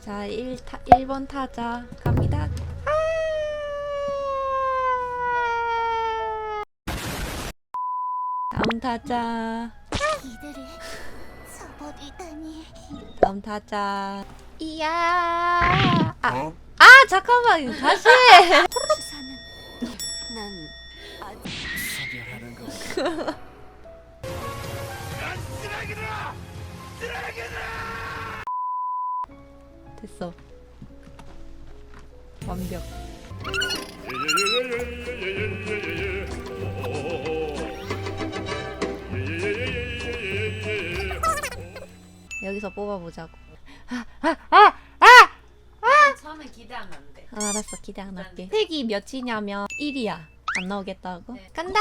자, 1, 타, 1번 타자 갑니다. 아! 다음 타자. 이들을 다음 타자. 이야. 아, 어? 아 잠깐만 다시. 주사는 난 아직 사별하는 거. 됐어. 완벽. 여기서 뽑아보자고. 처음에 기대하면 안 돼. 아, 알았어 기대 안 할게. 색이 몇이냐면 1이야. 안 나오겠다고? 네. 간다.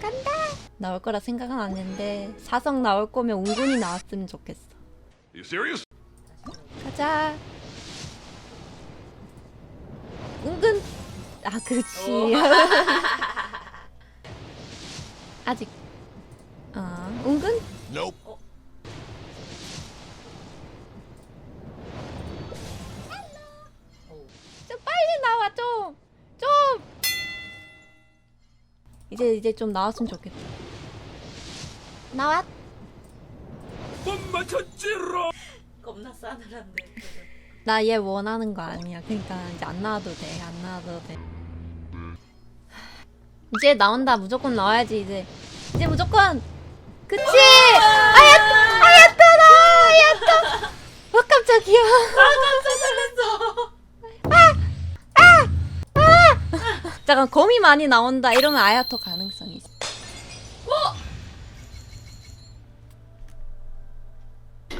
간다. 나올 거라 생각은 안 했는데 사성 나올 거면 운군이 나왔으면 좋겠어. You serious? 가자. 은근 아 그렇지. 아직 아 은근 Nope. 좀 빨리 나와 좀 좀. 이제 이제 좀 나왔으면 좋겠다. 나왔. 못. 겁나 싸늘한데. 나 얘 원하는 거 아니야. 그러니까 이제 안 나와도 돼. 안 나와도 돼. 이제 나온다. 무조건 나와야지 이제. 이제 무조건. 그치? 아야타, 아야타다, 아야타. 어 깜짝이야. 잠깐 거미 많이 나온다. 이러면 아야토 가능성이 있어.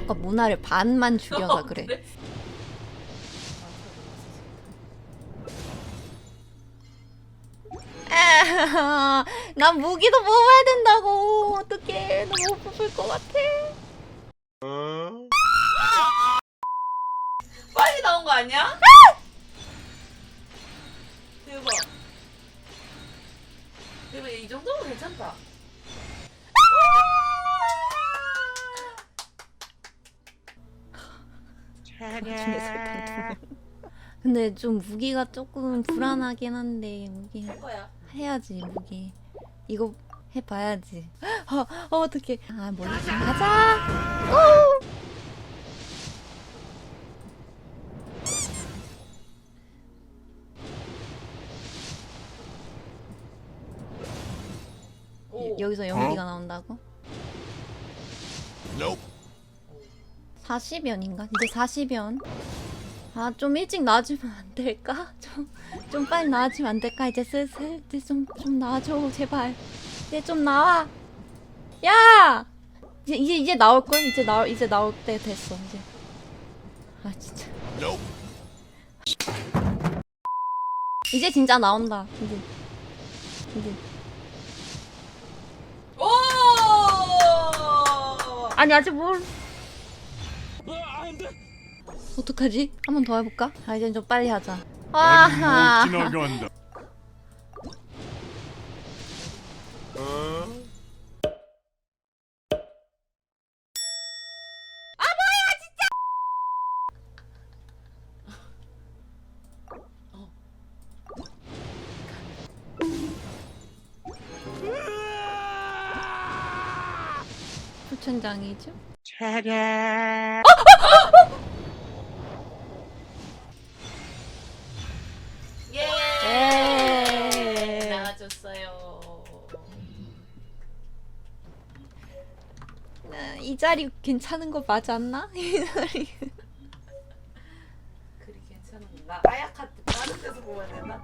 아까 문화를 반만 그래. 아, 난 무기도 뽑아야 된다고. 어떡해. 나 못 뽑을 것 같아. 빨리 나온 거 아니야? 대박. 대박, 이 정도면 괜찮다. 나중에 설탕 근데 좀 무기가 조금 불안하긴 한데 무기 할 거야. 해야지 무기 이거 해봐야지 어, 어 어떡해 아 몰라 가자 오! 오. 여기서 연기가 나온다고? Nope. 40연인가? 이제 40연. 아, 좀 일찍 나와주면 안 될까? 좀, 좀 빨리 나와주면 안 될까? 이제 슬슬. 이제 좀, 좀 나와줘, 제발. 이제 좀 나와. 야! 이제, 이제, 이제 나올걸? 이제 나올, 이제 나올 때 됐어, 이제. 아, 진짜. 이제 진짜 나온다. 이제. 이제. 오! 아니, 아직 뭘. 어떡하지? 한 번 더 해볼까? 아, 이제 좀 빨리 하자. 아, 지나간다. 어? 부천장이죠? 예! 이 자리 괜찮은 거 맞지 않나? 이 자리. 그리 괜찮은가? 아야카 다른 데서 뽑아야 되나?